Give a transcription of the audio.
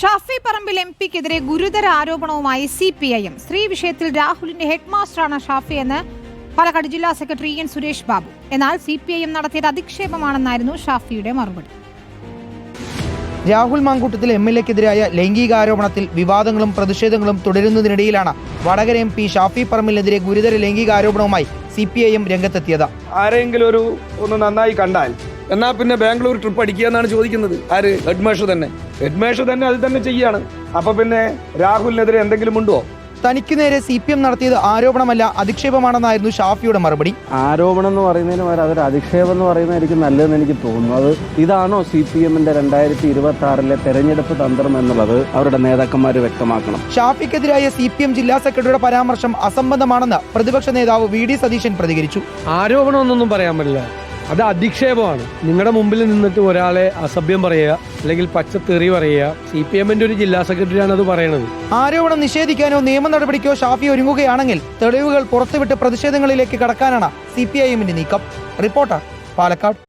Shafi Parambil M പിക്കെതിരെ ഗുരുതര ആരോപണവുമായി സി പി ഐ എം സ്ത്രീ വിഷയത്തിൽ രാഹുലിന്റെ ഹെഡ് മാസ്റ്ററാണ് ഷാഫി എന്ന് പാലക്കാട് ജില്ലാ സെക്രട്ടറി എൻ സുരേഷ് ബാബു. എന്നാൽ സി പി ഐ എം നടത്തിയത് അധിക്ഷേപമാണെന്നായിരുന്നു ഷാഫിയുടെ മറുപടി. രാഹുൽ മാങ്കൂട്ടത്തിൽ എം എൽ എക്കെതിരായ ലൈംഗികാരോപണത്തിൽ വിവാദങ്ങളും പ്രതിഷേധങ്ങളും തുടരുന്നതിനിടയിലാണ് വടകര എം പി ഷാഫി പറമ്പിലിനെതിരെ ഗുരുതര ലൈംഗികാരോപണവുമായി സി പി ഐ എം രംഗത്തെത്തിയത്. ആരെങ്കിലും ഒരു ഒന്ന് നന്നായി കണ്ടാൽ എന്നാ പിന്നെ ബാംഗ്ലൂർ ട്രിപ്പ് അടിക്കുക എന്നാണ് ചോദിക്കുന്നത്. ആര്? ഹെഡ്മേഷ് തന്നെ. ഹെഡ്മേഷ് തന്നെ അത് തന്നെ ചെയ്യാണ്. അപ്പൊ പിന്നെ രാഹുലിനെതിരെ എന്തെങ്കിലും ഉണ്ടോ? തനിക്ക് നേരെ സി പി എം നടത്തിയത് ആരോപണമല്ല അധിക്ഷേപമാണെന്നായിരുന്നു ഷാഫിയുടെ മറുപടി. ആരോപണം എന്ന് പറയുന്നതിന് പകരം അതൊരു അധിക്ഷേപം എന്ന് പറയുന്നതായിരിക്കും നല്ലതെന്ന് എനിക്ക് തോന്നുന്നു. അത് ഇതാണോ സി പി എമ്മിന്റെ രണ്ടായിരത്തി ഇരുപത്തി ആറിലെ തെരഞ്ഞെടുപ്പ് തന്ത്രം എന്നുള്ളത് അവരുടെ നേതാക്കന്മാർ വ്യക്തമാക്കണം. ഷാഫിക്കെതിരായ സി പി എം ജില്ലാ സെക്രട്ടറിയുടെ പരാമർശം അസംബന്ധമാണെന്ന് പ്രതിപക്ഷ നേതാവ് വി ഡി സതീശൻ പ്രതികരിച്ചു. ആരോപണമൊന്നും പറയാൻ പറ്റില്ല. അത് അധിക്ഷേപമാണ്. നിങ്ങളുടെ മുമ്പിൽ നിന്നിട്ട് ഒരാളെ അസഭ്യം പറയുക അല്ലെങ്കിൽ പച്ചത്തെറി പറയുക സി പി എമ്മിന്റെ ഒരു ജില്ലാ സെക്രട്ടറിയാണ് അത് പറയുന്നത് ആരോപണം നിഷേധിക്കാനോ നിയമ നടപടിക്കോ ഷാഫി ഒരുങ്ങുകയാണെങ്കിൽ തെളിവുകൾ പുറത്തുവിട്ട് പ്രതിഷേധങ്ങളിലേക്ക് കടക്കാനാണ് സി പി ഐ എമ്മിന്റെ നീക്കം. റിപ്പോർട്ടർ പാലക്കാട്.